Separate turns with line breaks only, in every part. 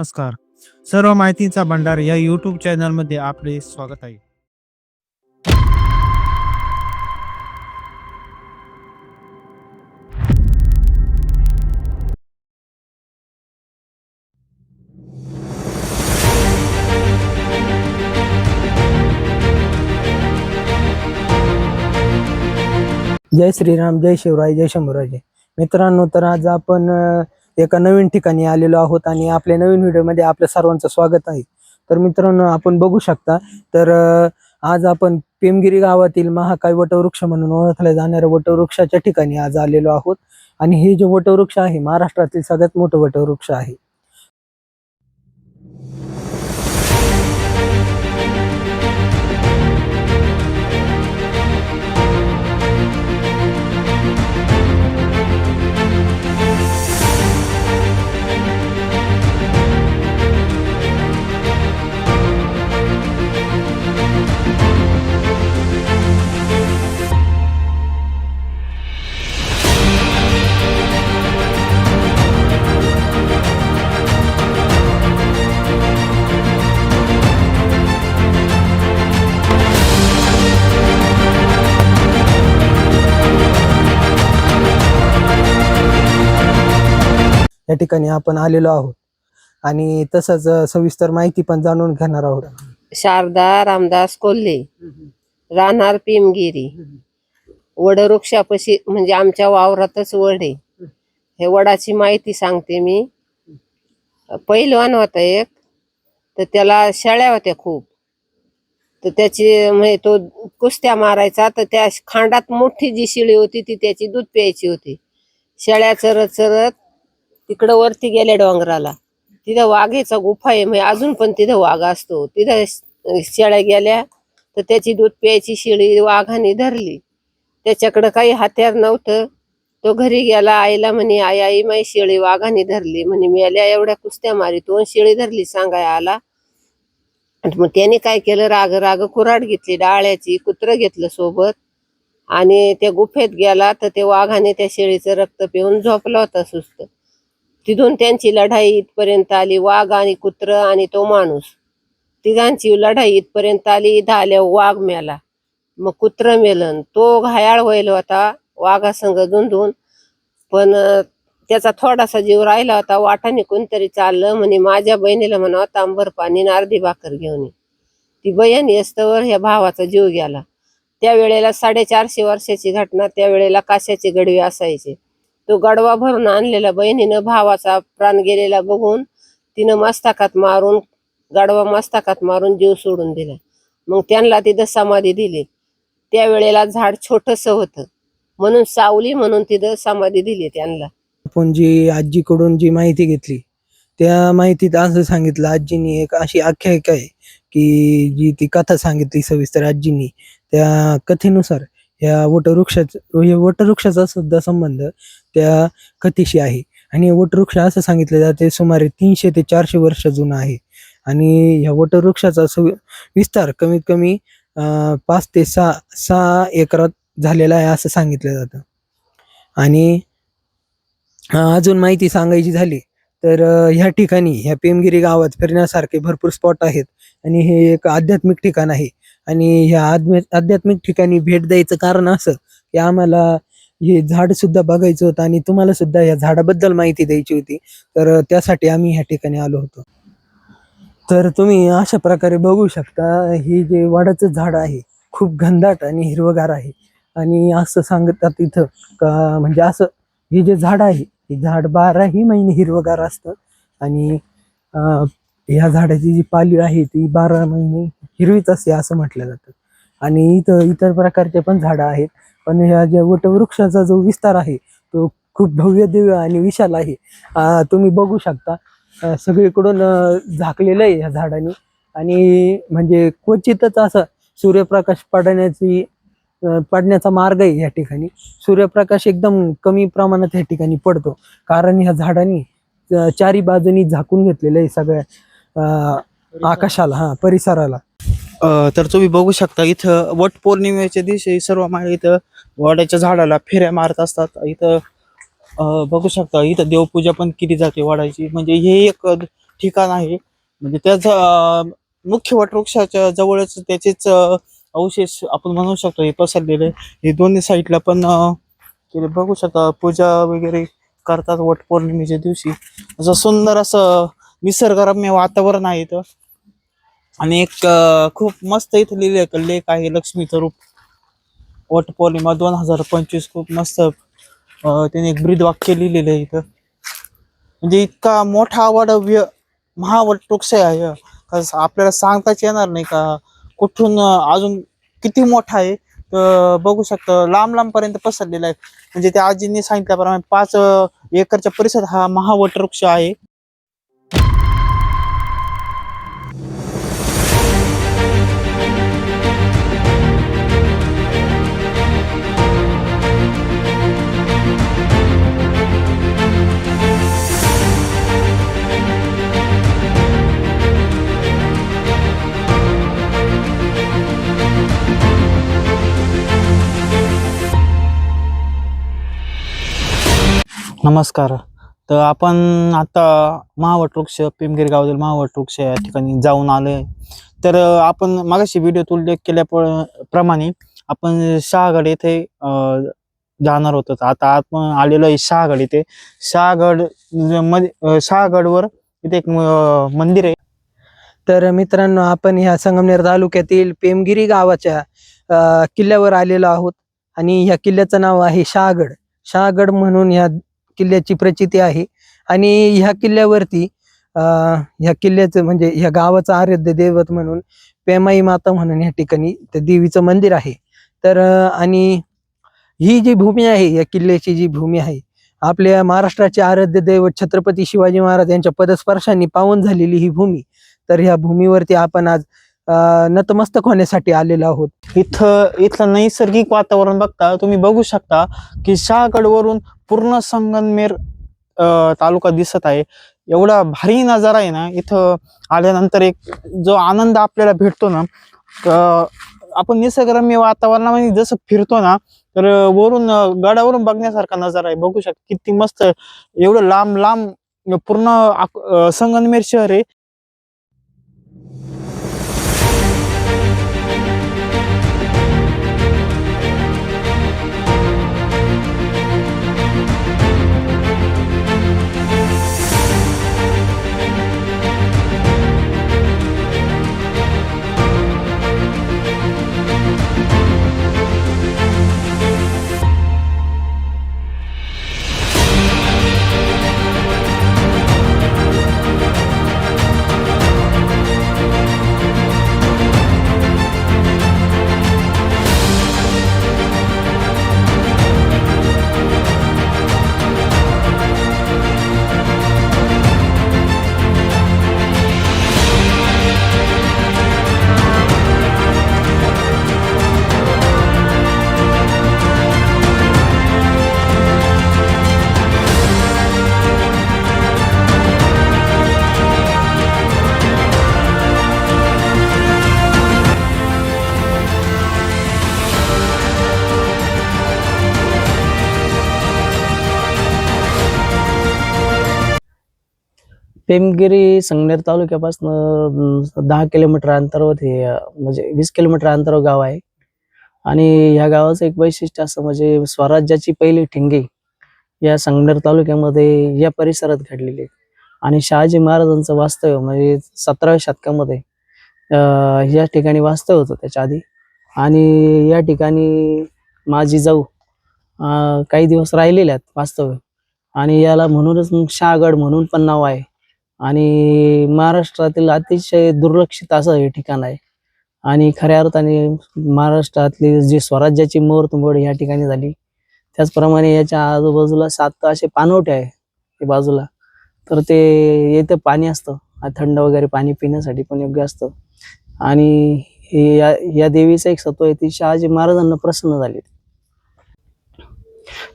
नमस्कार. सर्व माहितीचा भंडार या यूट्यूब चॅनलमध्ये आपले स्वागत आहे.
जय श्रीराम जय शिवराय जय शंभूराजे. मित्रांनो तर आज आपण एका नवीन ठिकाणी आलेलो आहोत आणि आपल्या नवीन व्हिडिओमध्ये आपल्या सर्वांचं स्वागत आहे. तर मित्रांनो आपण बघू शकता तर आज आपण पेमगिरी गावातील महाकाय वटवृक्ष म्हणून ओळखल्या जाणाऱ्या वटवृक्षाच्या ठिकाणी आज आलेलो आहोत. आणि हे जे वटवृक्ष आहे महाराष्ट्रातील सगळ्यात मोठं वटवृक्ष आहे. या ठिकाणी आपण आलेलो आहोत. आणि तसंच अ, सविस्तर माहिती पण जाणून घेणार आहोत.
शारदा रामदास कोल्हे राहणार पिमगिरी. वडवृक्षापाशी म्हणजे आमच्या वावरातच वड आहे. हे वडाची माहिती सांगते मी. पहिलवान होता एक तर त्याला शेळ्या होत्या खूप. तर त्याची म्हणजे तो कुस्त्या मारायचा तर त्या खांडात मोठी जी शिळी होती ती त्याची दूध प्यायची होती. शेळ्या चरत चरत तिकडं वरती गेल्या डोंगराला. तिथं वाघेचा गुफा आहे म्हणजे अजून पण तिथं वाघ असतो. तिथं शेळ्या गेल्या तर त्याची दूध प्यायची शिळी वाघाने धरली. त्याच्याकडं काही हत्यार नव्हतं. तो घरी गेला आईला म्हणे आई आई माई शेळी वाघाने धरली. म्हणे मेल्या एवढ्या कुस्त्या मारी दोन शेळी धरली सांगाय आला. मग त्याने काय केलं? राग राग कुऱ्हाड घेतली डाळ्याची कुत्रं घेतलं सोबत. आणि त्या गुफेत गेला तर ते वाघाने त्या शेळीचं रक्त पिऊन झोपला होता सुस्त. तिथून त्यांची लढाई इथपर्यंत आली. वाघ आणि कुत्र आणि तो माणूस. तिघांची लढाई इथपर्यंत आली इथं आल्या वाघ मेला. मग कुत्र मेलन तो घायाळ होईल होता वाघासंग धुंधून पण त्याचा थोडासा जीव राहिला होता. वाटाने कोणतरी चाललं म्हणे माझ्या बहिणीला म्हणावं तांबर पाणी अर्धी भाकर घेऊन ये. ती बहीण येस्तवर ह्या भावाचा जीव गेला. त्यावेळेला साडेचारशे वर्षाची घटना त्यावेळेला काशाची गडवी असायची. तो गडवा भरून आणलेला बहिणीनं भावाचा प्राण गेलेला बघून तिनं मस्तकात मारून गाडवा मस्तकात मारून जीव सोडून दिला. मग त्यांना तिथं समाधी दिली. त्यावेळेला झाड छोटस होतं. म्हणून सावली म्हणून तिथं समाधी दिली त्यांना.
आपण जी आजीकडून जी माहिती घेतली त्या माहितीत असं सांगितलं आजीनी एक अशी आख्यायिका आहे की जी ती कथा सांगितली सविस्तर आजीनी त्या कथेनुसार या वटवृक्षाचा या वटवृक्षाचा सुद्धा संबंध त्या कथेशी आहे. आणि वटवृक्ष असं सांगितलं जाते सुमारे तीनशे ते चारशे वर्ष जुना आहे. आणि ह्या वटवृक्षाचा सु विस्तार कमीत कमी पाच ते सहा सहा एकरात झालेला आहे असं सांगितलं जातं. आणि अजून माहिती सांगायची झाली तर ह्या ठिकाणी ह्या पेमगिरी गावात फिरण्यासारखे भरपूर स्पॉट आहेत. आणि हे एक आध्यात्मिक ठिकाण आहे. आणि ह्या आध्या आध्यात्मिक ठिकाणी भेट द्यायचं कारण असं की आम्हाला हे झाड सुद्धा बघायचं होतं आणि तुम्हाला सुद्धा या झाडाबद्दल माहिती द्यायची होती. तर त्यासाठी आम्ही ह्या ठिकाणी आलो होतो. तर तुम्ही अशा प्रकारे बघू शकता हे जे वाडाचं झाड आहे खूप घनदाट आणि हिरवगार आहे. आणि असं सांगतात इथं का म्हणजे असं हे जे झाड आहे हे झाड बाराही महिने हिरवगार असतं. आणि या ह्या झाडाची जी पाली आहे ती बारा महिने हिरवीच असते असं म्हटलं जातं. आणि इथं इतर प्रकारचे पण झाडं आहेत. पण ह्या ज्या वटवृक्षाचा जो विस्तार आहे तो खूप भव्य दिव्य आणि विशाल आहे. तुम्ही बघू शकता. सगळीकडून झाकलेलं आहे ह्या झाडाने. आणि म्हणजे क्वचितच असं सूर्यप्रकाश पडण्याची पडण्याचा मार्ग आहे या ठिकाणी. सूर्यप्रकाश एकदम कमी प्रमाणात या ठिकाणी पडतो. कारण ह्या झाडांनी चारी बाजूनी झाकून घेतलेलं आहे सगळ्या. आकाशाला हा परिसराला.
तर तुम्ही बघू शकता इथं वट पौर्णिमेच्या दिवशी सर्व मागे इथं वाड्याच्या झाडाला फेऱ्या मारत असतात. इथं बघू शकता इथं देवपूजा पण केली जाते वडाची म्हणजे हे एक ठिकाण आहे. म्हणजे त्याच मुख्य वटवृक्षाच्या जवळच त्याचेच अवशेष आपण म्हणू शकतो हे पसरलेले. हे दोन्ही साईडला पण बघू शकता पूजा वगैरे करतात वट पौर्णिमेच्या दिवशी. असं सुंदर असं निसर्गरम्य वातावरण आहे इथं. आणि एक खूप मस्त इथं लिहिलं आहे लेख आहे लक्ष्मीचं रूप वटपौर्णिमा दोन हजार पंचवीस खूप मस्त त्याने एक ब्रीद वाक्य लिहिलेलं आहे इथं. म्हणजे इतका मोठा वडव्य महावटवृक्ष आहे आपल्याला सांगताच येणार नाही का? कुठून अजून किती मोठा आहे? तर बघू शकतो लांब लांब पर्यंत पसरलेला आहे. म्हणजे त्या आजींनी सांगितल्याप्रमाणे पाच एकरच्या परिसर हा महावटवृक्ष आहे. नमस्कार. तर आपण आता महावटवृक्ष पिंपगिरी गावातील महावटवृक्ष या ठिकाणी जाऊन आलोय. तर आपण मागाशी व्हिडिओत उल्लेख केल्या प्रमाणे आपण शहागड येथे जाणार होतो. तर आता आपण आलेलो आहे शहागड इथे. शहागडमध्ये शहागडवर इथे एक मंदिर आहे.
तर मित्रांनो आपण ह्या संगमनेर तालुक्यातील पेमगिरी गावाच्या किल्ल्यावर आलेलो आहोत. आणि ह्या किल्ल्याचं नाव आहे शहागड. शहागड म्हणून ह्या किल्ल्याची प्रचिती आहे. आणि ह्या किल्ल्यावरती ह्या किल्ल्याचं म्हणजे ह्या गावाचं आराध्य दैवत म्हणून पेमाई माता म्हणून ह्या ठिकाणी त्या देवीचं मंदिर आहे. तर आणि ही जी भूमी आहे या किल्ल्याची जी भूमी आहे आपल्या महाराष्ट्राचे आराध्य दैवत छत्रपती शिवाजी महाराज यांच्या पदस्पर्शांनी पावन झालेली ही भूमी तर ह्या भूमीवरती आपण आज नतमस्तक होण्यासाठी आलेलो आहोत.
इथं इथलं नैसर्गिक वातावरण बघता तुम्ही बघू शकता की शहागडवरून पूर्ण संगनमेर तालुका दिसत आहे. एवढा भारी नजारा आहे ना इथं आल्यानंतर एक जो आनंद आपल्याला भेटतो ना आपण निसर्गरम्य वातावरणामध्ये जसं फिरतो ना तर वरून गडावरून बघण्यासारखा नजारा आहे. बघू शकता किती मस्त एवढं लांब लांब पूर्ण संगनमेर शहर आहे.
पेमगिरी संगनेर तालुक्यापासून दहा किलोमीटर अंतरावर हे म्हणजे वीस किलोमीटर अंतरावर गाव आहे. आणि ह्या गावाचं एक वैशिष्ट्य असं म्हणजे स्वराज्याची पहिली ठिंगी या संगनेर तालुक्यामध्ये या परिसरात घडलेली आणि शहाजी महाराजांचं वास्तव्य म्हणजे सतराव्या शतकामध्ये या ठिकाणी वास्तव्य होतं त्याच्या आधी. आणि या ठिकाणी माझी जाऊ काही दिवस राहिलेले आहेत वास्तव्य. आणि याला म्हणूनच मग शहागड म्हणून पण नाव आहे. आणि महाराष्ट्रातील अतिशय दुर्लक्षित असं हे ठिकाण आहे. आणि खऱ्या अर्थाने महाराष्ट्रातली जी स्वराज्याची मुहूर्तमोड या ठिकाणी झाली त्याचप्रमाणे याच्या आजूबाजूला सात असे पानवटे आहे ते बाजूला. तर ते येथे पाणी असतं थंड वगैरे पाणी पिण्यासाठी पण योग्य असतं. आणि या या देवीचं एक सत्व आहे ती शहाजी महाराजांना प्रसन्न झाली.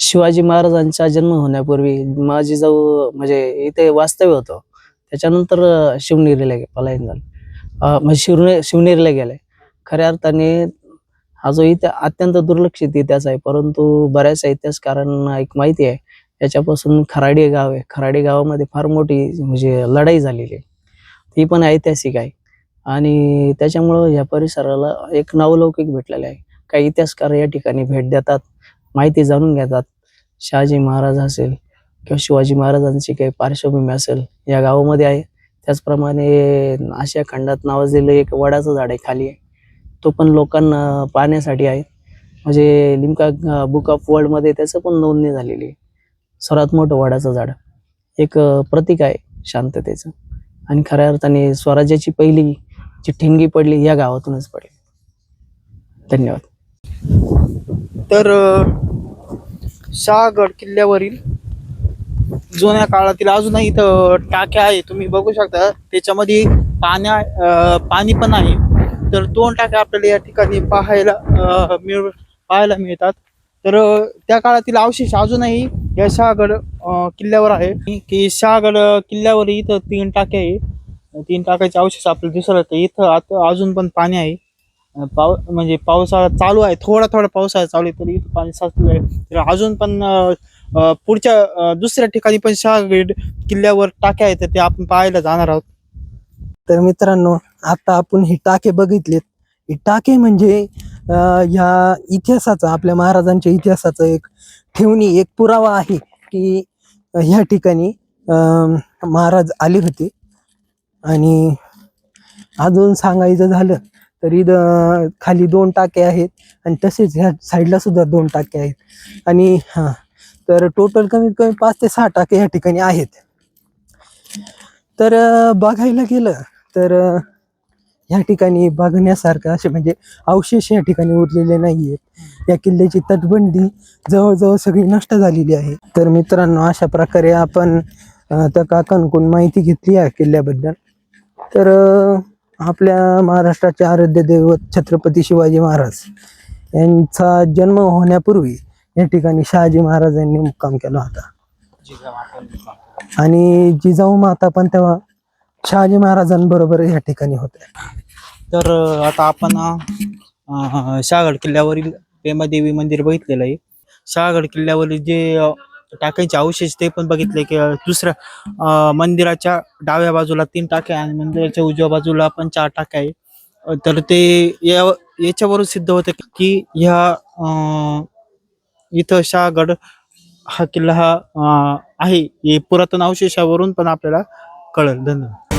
शिवाजी महाराजांचा जन्म होण्यापूर्वी माझी जाऊ म्हणजे इथे वास्तव्य होतं. त्याच्यानंतर शिवनेरीला गे- पलायन झालं. म्हणजे शिवने शिवनेरीला गेलाय खऱ्या अर्थाने हा जो इतिहास अत्यंत दुर्लक्षित इतिहास आहे परंतु बऱ्याच इतिहासकारांना एक माहिती आहे याच्यापासून खराडी गाव आहे. खराडी गावामध्ये फार मोठी म्हणजे लढाई झालेली आहे. ती पण ऐतिहासिक आहे. आणि त्याच्यामुळं या परिसराला एक नावलौकिक भेटलेलं आहे. काही इतिहासकार या ठिकाणी भेट देतात माहिती जाणून घेतात. शहाजी महाराज असेल किंवा शिवाजी महाराजांची काही पार्श्वभूमी असेल या गावामध्ये आहे. त्याचप्रमाणे आशिया खंडात नावाजलेलं एक वडाचं झाड आहे खाली. आहे तो पण लोकांना पाहण्यासाठी आहे. म्हणजे लिमका बुक ऑफ वर्ल्डमध्ये त्याचं पण नोंदणी झालेली आहे. सर्वात मोठं वडाचं झाड. एक प्रतीक आहे शांततेचं. आणि खऱ्या अर्थाने स्वराज्याची पहिली जी ठिणगी पडली या गावातूनच पडली. धन्यवाद.
तर शहागड किल्ल्यावरील जुन्या काळातील अजूनही इथं टाक्या आहे तुम्ही बघू शकता त्याच्यामध्ये पाण्या पाणी पण आहे. तर दोन टाक्या आपल्याला या ठिकाणी पाहायला मिळ पाहायला मिळतात. तर त्या काळातील अवशेष अजूनही या शहागड किल्ल्यावर आहे. की शहागड किल्ल्यावर इथं तीन टाक्या आहे. तीन टाक्याचे अवशेष आपल्याला दिसत तर इथं आता अजून पण पाणी आहे. पाव म्हणजे पावसाळा चालू आहे. थोडा थोडा पावसाळा चालू आहे तरी इथं पाणी साचलं आहे. तर अजून पण पुढच्या दुसऱ्या ठिकाणी पण शहागड किल्ल्यावर टाक्या आहेत तर ते आपण पाहायला जाणार आहोत.
तर मित्रांनो आता आपण हे टाके बघितलेत. हे टाके म्हणजे ह्या इतिहासाचा आपल्या महाराजांच्या इतिहासाचा एक ठेवणी एक पुरावा आहे की ह्या ठिकाणी महाराज आले होते. आणि अजून सांगायचं झालं तर इथं खाली दोन टाके आहेत आणि तसेच ह्या साईडला सुद्धा दोन टाके आहेत. आणि हां तर टोटल कमीत कमी पाच ते सहा टाके ह्या ठिकाणी आहेत. तर बघायला गेलं तर ह्या ठिकाणी बघण्यासारखं असे म्हणजे अवशेष या ठिकाणी उरलेले नाही आहेत या किल्ल्याची तटबंदी जवळजवळ सगळी नष्ट झालेली आहे. तर मित्रांनो अशा प्रकारे आपण त्या काकांकडून माहिती घेतली आहे किल्ल्याबद्दल. तर आपल्या महाराष्ट्राचे आराध्य दैवत छत्रपती शिवाजी महाराज यांचा जन्म होण्यापूर्वी या ठिकाणी शहाजी महाराजांनी मुक्काम केला होता. आणि जिजाऊ माता पण तेव्हा शहाजी महाराजांबरोबर या ठिकाणी होते
तर आता आपण शहागड किल्ल्यावरील पेमादेवी मंदिर बघितलेलं आहे. शहागड किल्ल्यावरील जे टाक्यांचे अवशेष ते पण बघितले की दुसऱ्या मंदिराच्या डाव्या बाजूला तीन टाक्या आहे आणि मंदिराच्या उजव्या बाजूला पण चार टाक्या आहे. तर ते या याच्यावरून सिद्ध होतं की ह्या इथं शहागड हा किल्ला हा अं, आहे. हे पुरातन अवशेषावरून पण आपल्याला कळेल. धन्यवाद.